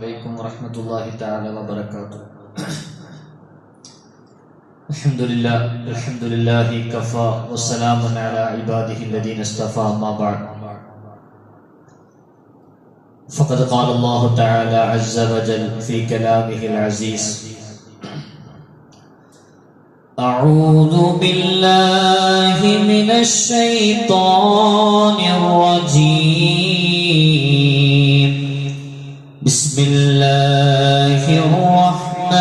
عليكم ورحمة الله تعالى وبركاته. الحمد لله الحمد لله كفى وسلام على عباده الذين اصطفى ما بعد. فقد قال الله تعالى عز وجل في كلامه العزيز أعوذ بالله من الشيطان الرجيم. بسم الله الرحمن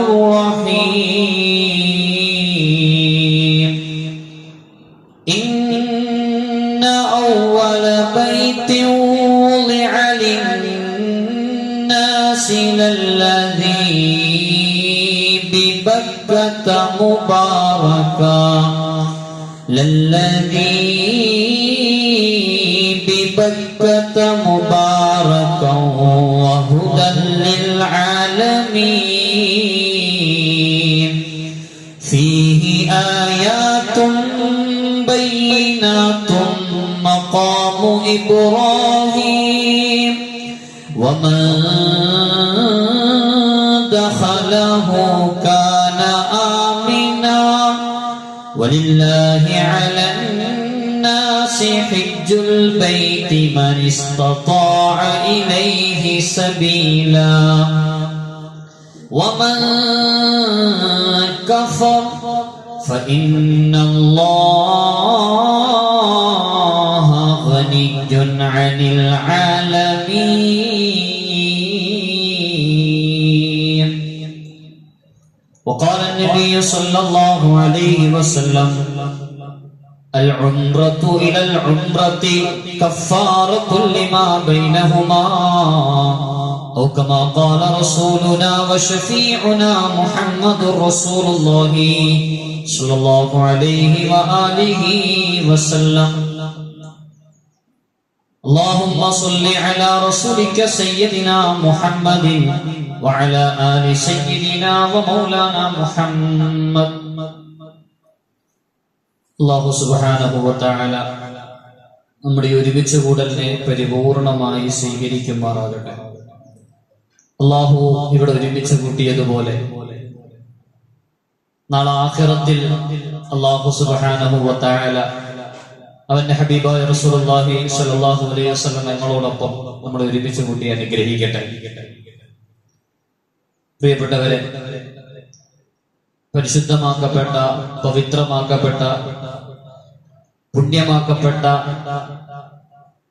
الرحيم. إن أول بيت وضع للناس للذي ببكة مباركا للذي ببكة مباركا وهدى للعالمين. فيه آيات بينات مقام إبراهيم. ومن دخله كان آمنا. ولله على حج البيت من استطاع إليه سبيلا. ومن كفر فإن الله غني عن العالمين. وقال النبي صلى الله عليه وسلم العمرة إلى العمرة كفارة لما بينهما. أو كما قال رسولنا وشفيعنا محمد رسول الله صلى الله عليه وآله وسلم. اللهم صل على رسولك سيدنا محمد وعلى آل سيدنا ومولانا محمد. അള്ളാഹു സുബാനഹുവത്താല നമ്മുടെ ഒരുമിച്ച് കൂടലിനെ പരിപൂർണമായി സ്വീകരിക്കുമാറാകട്ടെ. അള്ളാഹു ഇവിടെ ഒരുമിച്ച് കൂട്ടിയതുപോലെ നാളെ ആഖിറത്തിൽ അള്ളാഹു സുബാനഹുവത്താല അവന്റെ ഹബീബായ റസൂലുള്ളാഹി സ്വല്ലല്ലാഹു അലൈഹി വസല്ലം ഞങ്ങളോടൊപ്പം നമ്മൾ ഒരുമിച്ച് കൂട്ടി അനുഗ്രഹിക്കട്ടെ. പ്രിയപ്പെട്ടവരെ പരിശുദ്ധമാക്കപ്പെട്ട പവിത്രമാക്കപ്പെട്ട പുണ്യമാക്കപ്പെട്ട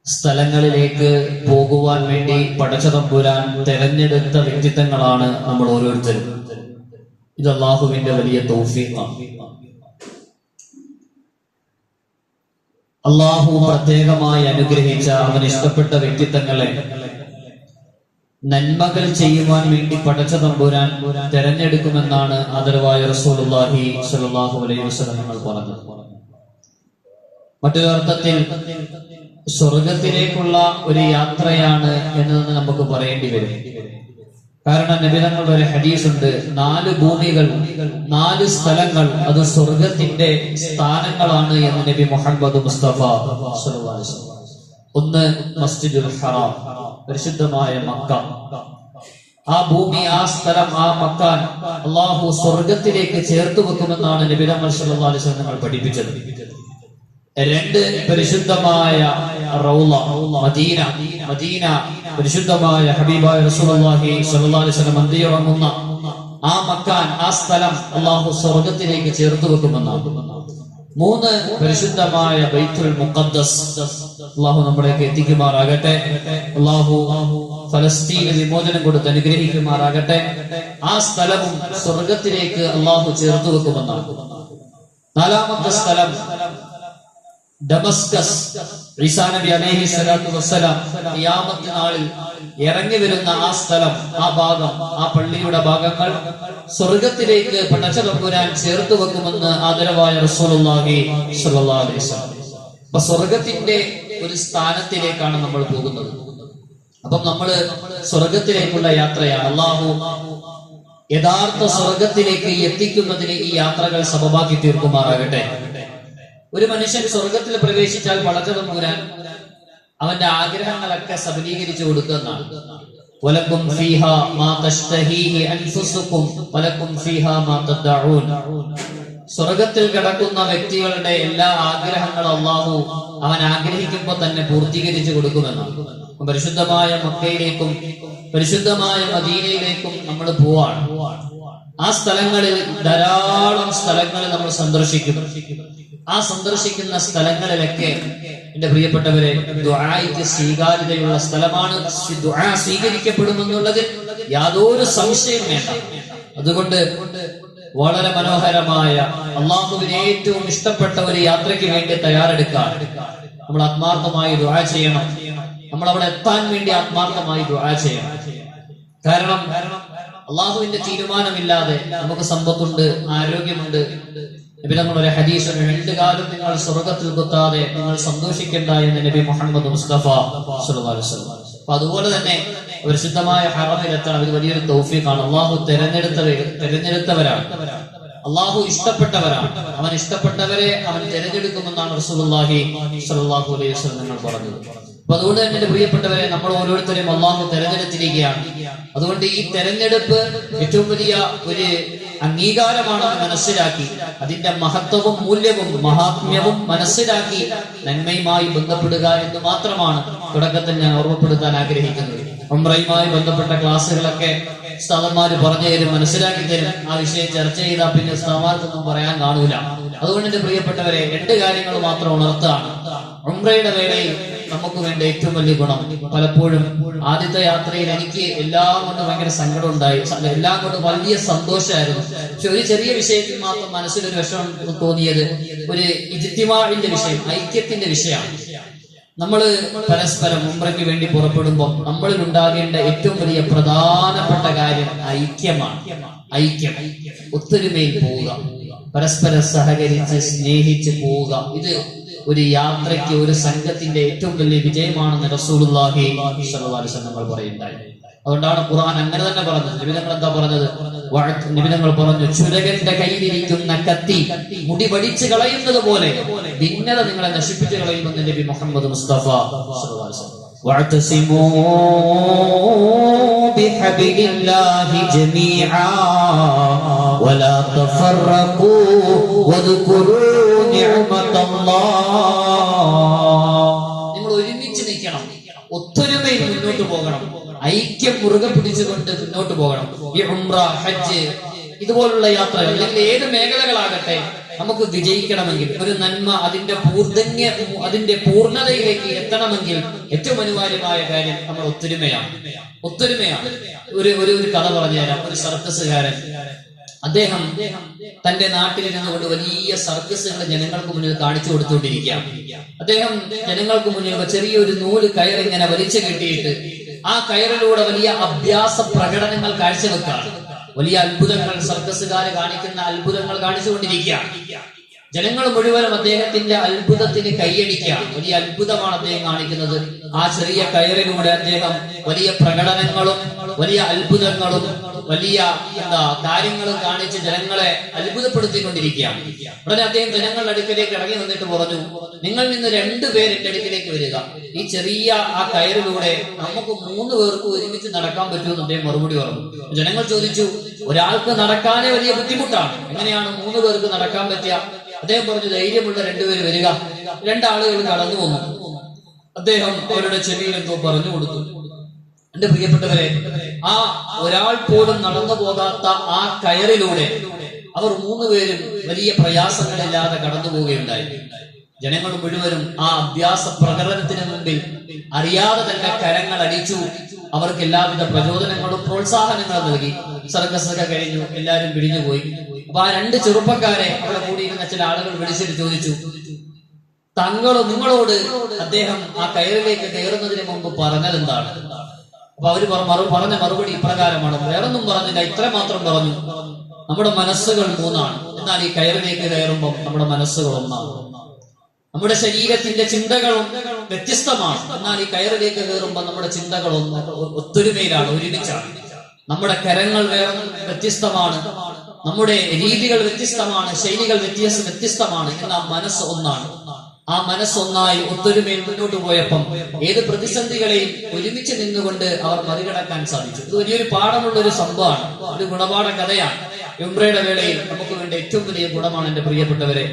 സ്ഥലങ്ങളിലേക്ക് പോകുവാൻ വേണ്ടി പടച്ചതമ്പുരാൻ തെരഞ്ഞെടുത്ത വ്യക്തിത്വങ്ങളാണ് നമ്മൾ ഓരോരുത്തരും. ഇത് അള്ളാഹുവിന്റെ വലിയ തൗഫീഖാണ്. അള്ളാഹു പ്രത്യേകമായി അനുഗ്രഹിച്ച അവൻ ഇഷ്ടപ്പെട്ട വ്യക്തിത്വങ്ങളെ നന്മകൾ ചെയ്യുവാൻ വേണ്ടി പടച്ച തമ്പുരാൻ തെരഞ്ഞെടുക്കുമെന്നാണ് ആദരവായ റസൂലുള്ളാഹി സ്വല്ലല്ലാഹു അലൈഹി വസല്ലം പറഞ്ഞത്. മറ്റൊരു അർത്ഥത്തിൽ സ്വർഗത്തിലേക്കുള്ള ഒരു യാത്രയാണ് എന്ന് നമുക്ക് പറയേണ്ടി വരും. കാരണം നിബിധങ്ങളുടെ ഒരു ഹദീസ് ഉണ്ട് നാല് ഭൂമികൾ നാല് സ്ഥലങ്ങൾ അത് സ്വർഗത്തിന്റെ സ്ഥാനങ്ങളാണ് എന്ന് നബി മുഹമ്മദ് മുസ്തഫ. ഒന്ന് മസ്ജിദുൽ ഹറാം പരിശുദ്ധമായ മക്ക. ആ ഭൂമി ആ സ്ഥലം ആ മക്കാൻ അള്ളാഹു സ്വർഗത്തിലേക്ക് ചേർത്ത് വെക്കുമെന്നാണ് സല്ലല്ലാഹു അലൈഹി വസല്ലം പഠിപ്പിച്ചത്. രണ്ട് പരിശുദ്ധമായ റൗള മദീന മദീന പരിശുദ്ധമായ ഹബീബായ റസൂലുള്ളാഹി സ്വല്ലല്ലാഹു അലൈഹി വസല്ലം മന്ദിറങ്ങുന്ന ആ മക്കാൻ ആ സ്ഥലം അള്ളാഹു സ്വർഗത്തിലേക്ക് ചേർത്ത് വെക്കുമെന്നാണ്. മൂന്ന് പരിശുദ്ധമായ ബൈത്തുൽ മുഖദ്ദസ് അള്ളാഹു നമ്മളേക്ക് എത്തിക്കുമാറാകട്ടെ. അള്ളാഹു ഫലസ്തീന് വിമോചനം കൊടുത്ത് അനുഗ്രഹിക്കുമാറാകട്ടെ. ആ സ്ഥലവും സ്വർഗത്തിലേക്ക് അള്ളാഹു ചേർത്ത് വെക്കുമെന്നാണ്. നാലാമത്തെ സ്ഥലം ഡമസ്കസ് ഈസാ നബി അലൈഹി സ്വലാത്തു വസ്സലാം ഖിയാമത്ത് നാളിൽ ഇറങ്ങി വരുന്ന ആ സ്ഥലം ആ ഭാഗം ആ പള്ളിയുടെ ഭാഗങ്ങൾ സ്വർഗത്തിലേക്ക് പടച്ച തമ്പുരാൻ ചേർത്ത് വെക്കുമെന്ന് ആദരവായ റസൂലുള്ളാഹി സ്വല്ലല്ലാഹു അലൈഹി വസല്ലം. അപ്പൊ സ്വർഗത്തിന്റെ ഒരു സ്ഥാനത്തിലേക്കാണ് നമ്മൾ പോകുന്നത്. അപ്പം നമ്മൾ സ്വർഗത്തിലേക്കുള്ള യാത്രയാണ്. അള്ളാഹു യഥാർത്ഥ സ്വർഗത്തിലേക്ക് എത്തിക്കുന്നതിന് ഈ യാത്രകൾ സമമാക്കി തീർക്കുമാറാകട്ടെ. ഒരു മനുഷ്യൻ സ്വർഗത്തിൽ പ്രവേശിച്ചാൽ പടച്ചതമ്പുരാൻ അവന്റെ ആഗ്രഹങ്ങളൊക്കെ സബലീകരിച്ചു കൊടുക്കുന്നതാണ് സ്വർഗത്തിൽ കിടക്കുന്ന വ്യക്തികളുടെ എല്ലാ ആഗ്രഹങ്ങളും അള്ളാഹു അവൻ ആഗ്രഹിക്കുമ്പോൾ തന്നെ പൂർത്തീകരിച്ചു കൊടുക്കുമെന്നാണ്. പരിശുദ്ധമായ മക്കയിലേക്കും പരിശുദ്ധമായ മദീനയിലേക്കും നമ്മൾ പോവാണ്. ആ സ്ഥലങ്ങളിൽ ധാരാളം സ്ഥലങ്ങളിൽ നമ്മൾ സന്ദർശിക്കും. ആ സന്ദർശിക്കുന്ന സ്ഥലങ്ങളിലൊക്കെ എന്റെ പ്രിയപ്പെട്ടവരെ ദുആയ്ക്ക് സ്വീകാര്യതയുള്ള സ്ഥലമാണ്. സ്വീകരിക്കപ്പെടുമെന്നുള്ളതിൽ യാതൊരു സംശയം വേണ്ട. അതുകൊണ്ട് വളരെ മനോഹരമായ അള്ളാഹുവിന് ഏറ്റവും ഇഷ്ടപ്പെട്ട ഒരു യാത്രയ്ക്ക് വേണ്ടി തയ്യാറെടുക്കാം നമ്മൾ ആത്മാർത്ഥമായി ദുആ ചെയ്യണം. നമ്മൾ അവിടെ എത്താൻ വേണ്ടി ആത്മാർത്ഥമായി ദുആ ചെയ്യണം. കാരണം അള്ളാഹുവിന്റെ തീരുമാനമില്ലാതെ നമുക്ക് സമ്പത്തുണ്ട് ആരോഗ്യമുണ്ട് നബി ഒരു ഹദീസ് രണ്ട് കാലം നിങ്ങൾ സ്വർഗത്തിൽ കുത്താതെ നിങ്ങൾ സന്തോഷിക്കേണ്ട എന്ന് നബി മുഹമ്മദ് മുസ്തഫ അപ്പൊ അതുപോലെ തന്നെ പരിശുദ്ധമായ ഹറമിലെത്താൻ ഇത് വലിയൊരു തൗഫീഖാണ്. അള്ളാഹു തെരഞ്ഞെടുത്തവർ തെരഞ്ഞെടുത്തവരാണ്. അള്ളാഹു ഇഷ്ടപ്പെട്ടവരാണ്. അവൻ ഇഷ്ടപ്പെട്ടവരെ അവൻ തിരഞ്ഞെടുക്കുമെന്നാണ് റസൂലുള്ളാഹി സല്ലല്ലാഹു അലൈഹി വസല്ലം നിങ്ങൾ പറഞ്ഞത്. അപ്പൊ അതുകൊണ്ട് തന്നെ എന്റെ പ്രിയപ്പെട്ടവരെ നമ്മൾ ഓരോരുത്തരെയും അള്ളാഹു തെരഞ്ഞെടുത്തിരിക്കുകയാണ്. അതുകൊണ്ട് ഈ തെരഞ്ഞെടുപ്പ് ഏറ്റവും വലിയ ഒരു അംഗീകാരമാണെന്ന് മനസ്സിലാക്കി. അതിന്റെ മഹത്വവും മൂല്യവും മഹാത്മ്യവും മനസ്സിലാക്കി നന്മയുമായി ബന്ധപ്പെടുക എന്ന് മാത്രമാണ് തുടക്കത്തിൽ ഞാൻ ഓർമ്മപ്പെടുത്താൻ ആഗ്രഹിക്കുന്നത്. ഉംറയുമായി ബന്ധപ്പെട്ട ക്ലാസ്സുകളൊക്കെ ഉസ്താദന്മാര് പറഞ്ഞു തരും മനസ്സിലാക്കി തരും. ആ വിഷയം ചർച്ച ചെയ്താൽ പിന്നെ സ്ഥലമാർക്കൊന്നും പറയാൻ കാണൂല. അതുകൊണ്ട് എന്റെ പ്രിയപ്പെട്ടവരെ രണ്ട് കാര്യങ്ങൾ മാത്രം ഉണർത്താണ് ഉംറയുടെ വേളയിൽ നമുക്ക് വേണ്ട ഏറ്റവും വലിയ ഗുണം പലപ്പോഴും ആദ്യത്തെ യാത്രയിൽ എനിക്ക് എല്ലാം കൊണ്ട് ഭയങ്കര സങ്കടം ഉണ്ടായി. എല്ലാം കൊണ്ട് വലിയ സന്തോഷമായിരുന്നു പക്ഷെ ഒരു ചെറിയ വിഷയത്തിൽ മാത്രം മനസ്സിൽ ഒരു വിഷമം തോന്നിയത് ഒരു ഇജിത്തിമാവിന്റെ വിഷയം ഐക്യത്തിന്റെ വിഷയമാണ്. നമ്മൾ പരസ്പരം ഉംറയ്ക്ക് വേണ്ടി പുറപ്പെടുമ്പോൾ നമ്മളിൽ ഉണ്ടാകേണ്ട ഏറ്റവും വലിയ പ്രധാനപ്പെട്ട കാര്യം ഐക്യമാണ്. ഐക്യം. ഒത്തൊരുമയിൽ പോവുക. പരസ്പരം സഹകരിച്ച് സ്നേഹിച്ച് പോവുക. ഇത് ഒരു യാത്രയ്ക്ക് ഒരു സംഘത്തിന്റെ ഏറ്റവും വലിയ വിജയമാണെന്ന് റസൂലുള്ളാഹി നമ്മൾ പറയുണ്ടായി അതുകൊണ്ടാണ് ഖുർആൻ അങ്ങനെ തന്നെ പറഞ്ഞത് നിബിധങ്ങൾ എന്താ പറഞ്ഞത് വഅദ് നിബിധങ്ങൾ പറഞ്ഞു ചുരകന്റെ കയ്യിലിരിക്കുന്ന കത്തി മുടി വടിച്ചു കളയുന്നത് പോലെ ഭിന്നത നിങ്ങളെ നശിപ്പിച്ചു കളയുമെന്ന് നബി മുഹമ്മദ് മുസ്തഫ സ്വല്ലല്ലാഹു അലൈഹി വസല്ലം. واعتصموا بحبل الله جميعا ولا تفرقوا واذكروا മുറുകെ പിടിച്ചുകൊണ്ട് മുന്നോട്ട് പോകണം. ഈ ഉംറ ഹജ്ജ് ഇതുപോലുള്ള യാത്ര അല്ലെങ്കിൽ ഏത് മേഖലകളാകട്ടെ നമുക്ക് വിജയിക്കണമെങ്കിൽ ഒരു നന്മ അതിന്റെ പൂർധന്യ അതിന്റെ പൂർണതയിലേക്ക് എത്തണമെങ്കിൽ ഏറ്റവും അനിവാര്യമായ കാര്യം നമ്മൾ ഒത്തൊരുമയാണ്. ഒത്തൊരുമയാണ്. ഒരു ഒരു ഒരു കഥ പറഞ്ഞു തരാം. ഒരു സർക്കസുകാരൻ അദ്ദേഹം തന്റെ നാട്ടിൽ നിന്നുകൊണ്ട് വലിയ സർക്കസുകൾ ജനങ്ങൾക്ക് മുന്നിൽ കാണിച്ചു കൊടുത്തുകൊണ്ടിരിക്കുകയാണ്. അദ്ദേഹം ജനങ്ങൾക്ക് മുന്നിൽ ചെറിയൊരു നൂൽ കയറിങ്ങനെ വലിച്ചു കെട്ടിയിട്ട് ആ കയറിലൂടെ വലിയ അഭ്യാസ പ്രകടനങ്ങൾ കാഴ്ചവെക്കാണ് വലിയ അത്ഭുതങ്ങൾ സർക്കസുകാര് കാണിക്കുന്ന അത്ഭുതങ്ങൾ കാണിച്ചുകൊണ്ടിരിക്കുകയാണ്. ജനങ്ങൾ മുഴുവനും അദ്ദേഹത്തിന്റെ അത്ഭുതത്തിന് കൈയടിക്കാം വലിയ അത്ഭുതമാണ് അദ്ദേഹം കാണിക്കുന്നത്. ആ ചെറിയ കയറിലൂടെ അദ്ദേഹം വലിയ പ്രകടനങ്ങളും വലിയ അത്ഭുതങ്ങളും വലിയ എന്താ കാര്യങ്ങളും കാണിച്ച് ജനങ്ങളെ അത്ഭുതപ്പെടുത്തിക്കൊണ്ടിരിക്കുകയാണ്. ഉടനെ അദ്ദേഹം ജനങ്ങളുടെ അടുക്കലേക്ക് ഇറങ്ങി നിന്നിട്ട് പറഞ്ഞു നിങ്ങൾ നിന്ന് രണ്ടു പേർ എന്റെ അടുക്കിലേക്ക് വരിക. ഈ ചെറിയ ആ കയറിലൂടെ നമുക്ക് മൂന്ന് പേർക്ക് ഒരുമിച്ച് നടക്കാൻ പറ്റുമെന്ന് അദ്ദേഹം മറുപടി പറഞ്ഞു. ജനങ്ങൾ ചോദിച്ചു ഒരാൾക്ക് നടക്കാനേ വലിയ ബുദ്ധിമുട്ടാണ്. എങ്ങനെയാണ് മൂന്ന് പേർക്ക് നടക്കാൻ പറ്റുക? അദ്ദേഹം പറഞ്ഞു ധൈര്യമുള്ള രണ്ടുപേര് വരിക. രണ്ടാളുകൾ നടന്നു വന്നു അദ്ദേഹം അവരുടെ ചെവിയിൽ എന്തോ പറഞ്ഞു കൊടുത്തു. എന്റെ പ്രിയപ്പെട്ടവരെ ആ ഒരാൾ പോലും നടന്നു പോകാത്ത ആ കയറിലൂടെ അവർ മൂന്നുപേരും വലിയ പ്രയാസങ്ങളില്ലാതെ കടന്നു പോവുകയുണ്ടായി. ജനങ്ങൾ മുഴുവനും ആ അഭ്യാസ പ്രകടനത്തിന് മുമ്പിൽ അറിയാതെ തന്നെ കരങ്ങൾ അടിച്ചു. അവർക്ക് എല്ലാവിധ പ്രചോദനങ്ങളും പ്രോത്സാഹനങ്ങളും നൽകി. സർക്കസ് ഒക്കെ കഴിഞ്ഞു. എല്ലാവരും പിരിഞ്ഞുപോയി. അപ്പൊ ആ രണ്ട് ചെറുപ്പക്കാരെ അവിടെ കൂടിയിരുന്ന ചില ആളുകൾ വിളിച്ചിട്ട് ചോദിച്ചു തങ്ങളോ നിങ്ങളോട് അദ്ദേഹം ആ കയറിലേക്ക് കയറുന്നതിന് മുമ്പ് പറഞ്ഞത് എന്താണ്? അപ്പൊ അവർ പറഞ്ഞ മറുപടി ഇപ്രകാരമാണ്. വേറൊന്നും പറഞ്ഞില്ല ഇത്ര മാത്രം പറഞ്ഞു. നമ്മുടെ മനസ്സുകൾ മൂന്നാണ്. എന്നാൽ ഈ കയറിലേക്ക് കയറുമ്പോൾ നമ്മുടെ മനസ്സുകൾ ഒന്നാണ്. നമ്മുടെ ശരീരത്തിന്റെ ചിന്തകളും വ്യത്യസ്തമാണ്. എന്നാൽ ഈ കയറിലേക്ക് കയറുമ്പോൾ നമ്മുടെ ചിന്തകൾ ഒത്തൊരുമയിലാണ് ഒരുമിച്ചാണ്. നമ്മുടെ കരങ്ങൾ വേറെ വ്യത്യസ്തമാണ്. നമ്മുടെ രീതികൾ വ്യത്യസ്തമാണ് ശൈലികൾ വ്യത്യസ്ത വ്യത്യസ്തമാണ് എന്നാൽ മനസ്സ് ഒന്നാണ്. ആ മനസ്സൊന്നായി ഒത്തൊരുമയിൽ മുന്നോട്ട് പോയപ്പം ഏത് പ്രതിസന്ധികളെയും ഒരുമിച്ച് നിന്നുകൊണ്ട് അവർ മറികടക്കാൻ സാധിച്ചു. ഇത് വലിയൊരു പാഠമുള്ള ഒരു സംഭവമാണ്. ഒരു ഗുണപാഠ കഥയാണ്. ഉംറയുടെ വേളയിൽ നമുക്ക് വേണ്ട ഏറ്റവും വലിയ ഗുണമാണ് എന്റെ പ്രിയപ്പെട്ടവരെ.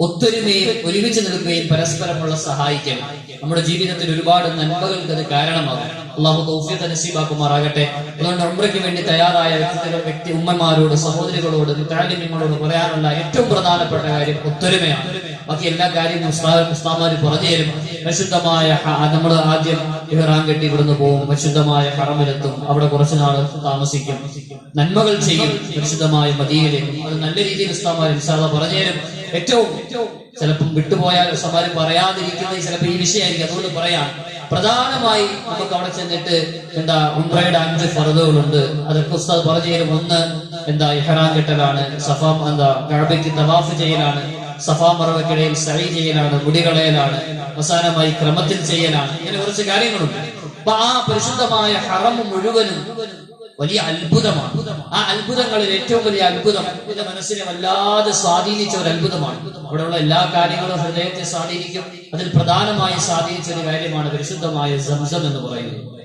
ഒത്തൊരുമയിൽ ഒരുമിച്ച് നിൽക്കുകയും പരസ്പരമുള്ള സഹായിക്കണം നമ്മുടെ ജീവിതത്തിൽ ഒരുപാട് നന്മകൾക്ക് അത് കാരണമാകും. അള്ളാഹു തൗഫീഖ് നസീബാക്കുമാറാകട്ടെ. അതുകൊണ്ട് ഉംറയ്ക്ക് വേണ്ടി തയ്യാറായ വ്യക്തികൾ വ്യക്തി ഉമ്മമാരോട് സഹോദരികളോട് മുത്താലിമ്യങ്ങളോട് പറയാനുള്ള ഏറ്റവും പ്രധാനപ്പെട്ട കാര്യം ഒത്തൊരുമയാണ്. ബാക്കി എല്ലാ കാര്യങ്ങളും ഉസ്താമാര് പറഞ്ഞു തരും. പരിശുദ്ധമായ നമ്മൾ ആദ്യം ഇഹ്റാം കെട്ടി ഇവിടുന്ന് പോകും പരിശുദ്ധമായ ഹറമിലെത്തും അവിടെ കുറച്ചു നാൾ താമസിക്കും. നന്മകൾ ചെയ്യും പരിശുദ്ധമായ മദീനിലേക്കും അത് നല്ല രീതിയിൽ ഉസ്താമാർ ഇൻഷാദ പറഞ്ഞു തരും. ഏറ്റവും ചിലപ്പം വിട്ടുപോയാൽ സമാരം പറയാതിരിക്കുന്ന ചിലപ്പോൾ ഈ വിഷയമായിരിക്കും. അതുകൊണ്ട് പറയാം. പ്രധാനമായി നമുക്ക് അവിടെ ചെന്നിട്ട് എന്താ ഉംറയുടെ അഞ്ച് ഫറദുകളുണ്ട് അതൊക്കെ ഉസ്താദ് പറഞ്ഞു തരും ഒന്ന് എന്താ ഇഹ്റാം കെട്ടലാണ്. സഫാം എന്താ കഅബയ്ക്ക് തവാഫ് ചെയ്യലാണ്. സഫാ മറവക്കിടയിൽ സൈ ചെയ്യലാണ്. മുടികളയലാണ്. അവസാനമായി ക്രമത്തിൽ ചെയ്യലാണ്. ഇങ്ങനെ കുറച്ച് കാര്യങ്ങളുണ്ട്. അപ്പൊ ആ പരിശുദ്ധമായ ഹറം മുഴുവനും വലിയ അത്ഭുതമാണ്. ആ അത്ഭുതങ്ങളിൽ ഏറ്റവും വലിയ അത്ഭുതം എന്റെ മനസ്സിനെ വല്ലാതെ സ്വാധീനിച്ച ഒരു അത്ഭുതമാണ്. അവിടെയുള്ള എല്ലാ കാര്യങ്ങളും ഹൃദയത്തെ സ്വാധീനിക്കും. അതിൽ പ്രധാനമായി സ്വാധീനിച്ച ഒരു കാര്യമാണ് പരിശുദ്ധമായ സംസം എന്ന് പറയുന്നത്.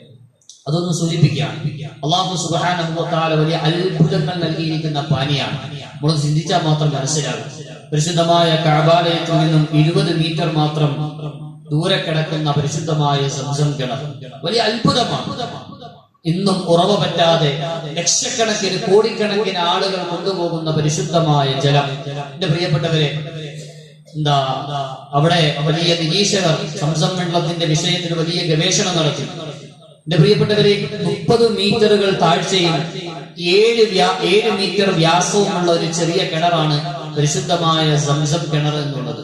അതൊന്ന് സൂചിപ്പിക്കുകയാണ്. അള്ളാഹു സുബാന വലിയ അത്ഭുതങ്ങൾ നൽകിയിരിക്കുന്ന പാനിയാണ് നമ്മൾ ചിന്തിച്ചാൽ മാത്രം മനസ്സിലാകും. പരിശുദ്ധമായ കഴബാലയത്തിൽ നിന്നും ഇരുപത് മീറ്റർ മാത്രം ദൂരെ കിടക്കുന്ന പരിശുദ്ധമായ സംസം കിണർ. വലിയ അത്ഭുതമാണ്. ഇന്നും ഉറവ പറ്റാതെ ലക്ഷക്കണക്കിന് കോടിക്കണക്കിന് ആളുകൾ കൊണ്ടുപോകുന്ന പരിശുദ്ധമായ ജലം. എന്റെ പ്രിയപ്പെട്ടവരെ എന്താ അവിടെ വലിയ നിരീക്ഷകർ സംസം വെള്ളത്തിന്റെ വിഷയത്തിൽ വലിയ ഗവേഷണം നടത്തി. എന്റെ പ്രിയപ്പെട്ടവരെ മുപ്പത് മീറ്ററുകൾ താഴ്ചയും ഏഴ് ഏഴ് മീറ്റർ വ്യാസവുമുള്ള ഒരു ചെറിയ കിണറാണ് പരിശുദ്ധമായ സംസം കിണർ എന്നുള്ളത്.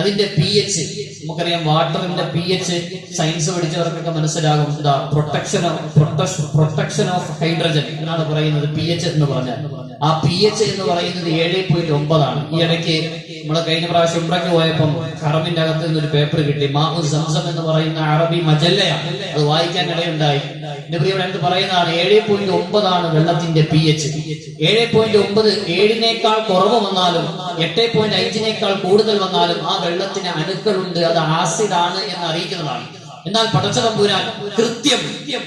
അതിന്റെ പി എച്ച് നമുക്കറിയാം വാട്ടറിന്റെ പി എച്ച് സയൻസ് പഠിച്ചവർക്കൊക്കെ മനസ്സിലാകും. എന്താ പ്രൊട്ടക്ഷൻ പ്രൊട്ടക്ഷൻ ഓഫ് ഹൈഡ്രജൻ എന്നാണ് പറയുന്നത് പി എച്ച് എന്ന് പറഞ്ഞാൽ. ആ പി എച്ച് എന്ന് പറയുന്നത് ഏഴ് പോയിന്റ് ഒമ്പതാണ്. ഈ ഇടയ്ക്ക് നമ്മളെ കഴിഞ്ഞ പ്രാവശ്യം ഉമ്രയ്ക്ക് പോയപ്പം ഹറമിന്റെ അകത്ത് നിന്നൊരു പേപ്പർ കിട്ടി. മാഹു സംസം എന്ന് പറയുന്ന അറബി മജല്ലയാണ്. അത് വായിക്കാൻ ഇടയുണ്ടായി. പ്രിയപ്പെട്ട എന്ത് പറയുന്നതാണ്? ഏഴ് പോയിന്റ് ഒമ്പതാണ് വെള്ളത്തിന്റെ പി എച്ച് ഏഴ് പോയിന്റ് ഒമ്പത് ഏഴിനേക്കാൾ കുറവ് വന്നാലും എട്ട് പോയിന്റ് അഞ്ചിനേക്കാൾ കൂടുതൽ വന്നാലും ആ വെള്ളത്തിന് അണുക്കളുണ്ട്. അത് ആസിഡ് ആണ് എന്ന് അറിയിക്കുന്നതാണ്. എന്നാൽ പടച്ചതമ്പൂരാൻ കൃത്യം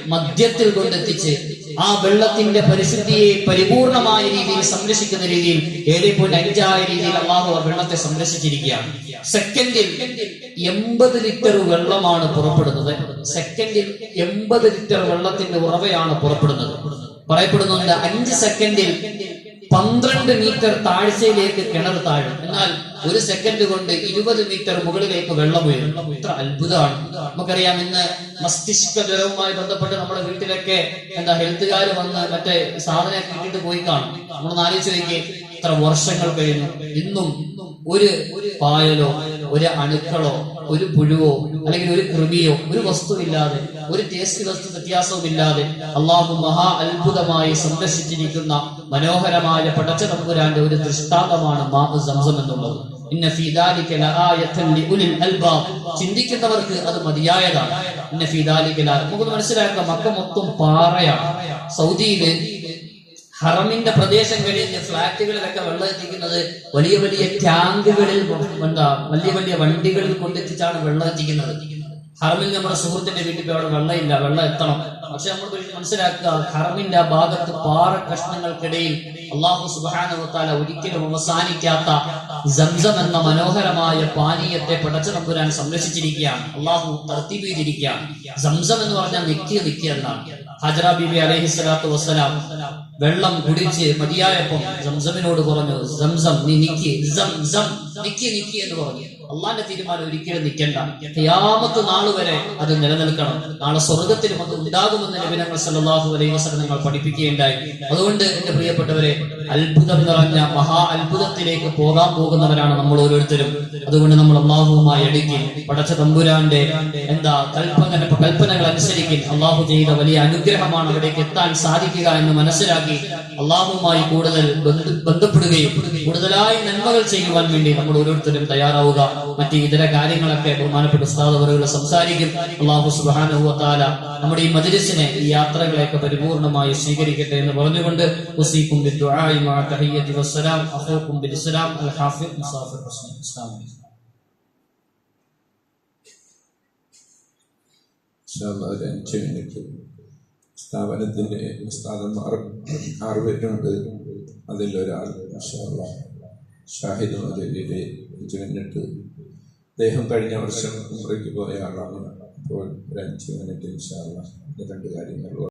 മദ്യത്തിൽ കൊണ്ടെത്തിച്ച് ആ വെള്ളത്തിന്റെ പരിശുദ്ധിയെ പരിപൂർണമായ രീതിയിൽ സംരക്ഷിക്കുന്ന രീതിയിൽ ഏഴ് പോയിന്റ് അഞ്ചായ രീതിയിൽ അള്ളാഹു ആ വെള്ളത്തെ സംരക്ഷിച്ചിരിക്കുകയാണ്. സെക്കൻഡിൽ എൺപത് ലിറ്റർ വെള്ളമാണ് പുറപ്പെടുന്നത്. സെക്കൻഡിൽ എൺപത് ലിറ്റർ വെള്ളത്തിന്റെ ഉറവയാണ് പുറപ്പെടുന്നത്. പറയപ്പെടുന്നുണ്ട് അഞ്ച് സെക്കൻഡിൽ പന്ത്രണ്ട് മീറ്റർ താഴ്ചയിലേക്ക് കിണർ താഴും. എന്നാൽ ഒരു സെക്കൻഡ് കൊണ്ട് ഇരുപത് മീറ്റർ മുകളിലേക്ക് വെള്ളം ഉയരും ഇത്ര അത്ഭുതമാണ്. നമുക്കറിയാം ഇന്ന് മസ്തിഷ്ക ജ്വരവുമായി ബന്ധപ്പെട്ട് നമ്മുടെ വീട്ടിലൊക്കെ എന്താ ഹെൽത്തുകാർ വന്ന് മറ്റേ സാധനം കിട്ടിയിട്ട് പോയി കാണും. നമ്മൾ ആലോചിച്ച് നോക്കി ഇത്ര വർഷങ്ങൾ കഴിഞ്ഞു. ഇന്നും ഒരു പായലോ ഒരു അണുക്കളോ ഒരു പുഴുവോ അല്ലെങ്കിൽ ഒരു കൃമിയോ ഒരു വസ്തുവില്ലാതെ ഒരു ടേസ്റ്റ് വസ്തു വ്യത്യാസവും ഇല്ലാതെ അള്ളാഹു മഹാ അത്ഭുതമായി സംരക്ഷിച്ചിരിക്കുന്ന മനോഹരമായ പടച്ച തമ്പുരാന്റെ ഒരു ദൃഷ്ടാന്തമാണ് മാമു സംസം എന്നുള്ളത്. ചിന്തിക്കുന്നവർക്ക് അത് മതിയായതാണ്. നമുക്ക് മനസ്സിലാക്കാം മക്ക മൊത്തം പാറയാണ്. സൗദിയിൽ ഹറമിന്റെ പ്രദേശങ്ങളിൽ ഫ്ളാറ്റുകളിലൊക്കെ വെള്ളം എത്തിക്കുന്നത് വലിയ വലിയ ടാങ്കുകളിൽ എന്താ വലിയ വലിയ വണ്ടികളിൽ കൊണ്ടെത്തിച്ചാണ് വെള്ളം എത്തിക്കുന്നത്. ഹറമിൽ നമ്മുടെ സുഹൃത്തിന്റെ വീട്ടിൽ അവിടെ വെള്ളമില്ല വെള്ളം എത്തണം. പക്ഷെ നമ്മൾ മനസ്സിലാക്കുക ഹറമിന്റെ ആ ഭാഗത്ത് പാറ കഷ്ണങ്ങൾക്കിടയിൽ അള്ളാഹു സുബാനുവത്താല ഒരിക്കലും അവസാനിക്കാത്ത സംസം എന്ന മനോഹരമായ പാനീയത്തെ പടച്ച നമ്പുരാൻ സംരക്ഷിച്ചിരിക്കുകയാണ്. അള്ളാഹു തർത്തീബ് ചെയ്തിരിക്കുകയാണ്. സംസം എന്ന് പറഞ്ഞാൽ നിക്കിയ നിക്കിയ എന്നാണ്. ഹജറ ബിബി അലഹി സ്വലാത്തു വസ്സലാം വെള്ളം കുടിച്ച് മതിയായപ്പം സംസമിനോട് പറഞ്ഞു സംസം നീ നിക്കി നിക്കി നിക്കി എന്ന് പറഞ്ഞു. അള്ളാന്റെ തീരുമാനം ഒരിക്കലും നിൽക്കണ്ട. ഖിയാമത്ത് നാൾ വരെ അത് നിലനിൽക്കണം. നാളെ സ്വർഗത്തിലും അത് ഉണ്ടാകുമെന്ന് നബിനങ്ങൾ സല്ലാഹു അലൈഹി വസല്ലം നിങ്ങൾ പഠിപ്പിക്കുകയുണ്ടായി. അതുകൊണ്ട് എന്റെ പ്രിയപ്പെട്ടവരെ അത്ഭുതം നിറഞ്ഞ മഹാ അത്ഭുതത്തിലേക്ക് പോകാൻ പോകുന്നവരാണ് നമ്മൾ ഓരോരുത്തരും. അതുകൊണ്ട് നമ്മൾ അള്ളാഹുവുമായി അടുക്കി പടച്ച തമ്പുരാന്റെ എന്താ കൽപ്പന കൽപ്പനകൾ അനുസരിക്കും. അള്ളാഹു ചെയ്ത വലിയ അനുഗ്രഹമാണ് അവിടേക്ക് എത്താൻ സാധിക്കുക എന്ന് മനസ്സിലാക്കി അള്ളാഹുവുമായി കൂടുതൽ ബന്ധ- ബന്ധപ്പെടുകയും കൂടുതലായി നന്മകൾ ചെയ്യുവാൻ വേണ്ടി നമ്മൾ ഓരോരുത്തരും തയ്യാറാവുക. മറ്റ് ഇതര കാര്യങ്ങളൊക്കെ ബഹുമാനപ്പെട്ട ഉസ്താദ് സംസാരിക്കും. അള്ളാഹു സുബാനുഭവത്താല നമ്മുടെ ഈ മജലിസിനെ ഈ യാത്രകളെയൊക്കെ പരിപൂർണമായി സ്വീകരിക്കട്ടെ എന്ന് പറഞ്ഞുകൊണ്ട് ഉസീക്കും الدعاء مع التحية والسلام أخوكم بالإسلام الحافظ مسافر حسني السلام عليكم ഒരു അഞ്ച് മിനിറ്റ് സ്ഥാപനത്തിന്റെ സ്ഥാപന്മാർ ആറുപേരുണ്ട് അതിലൊരാൾ ഷാഹിദ് മദലിയിലെ അഞ്ച് മിനിറ്റ് അദ്ദേഹം കഴിഞ്ഞ വർഷം ഉംറയ്ക്ക് പോയ ആളാണ് അപ്പോൾ ഒരു അഞ്ച് മിനിറ്റ് ഇൻഷാള്ള രണ്ട് കാര്യങ്ങൾ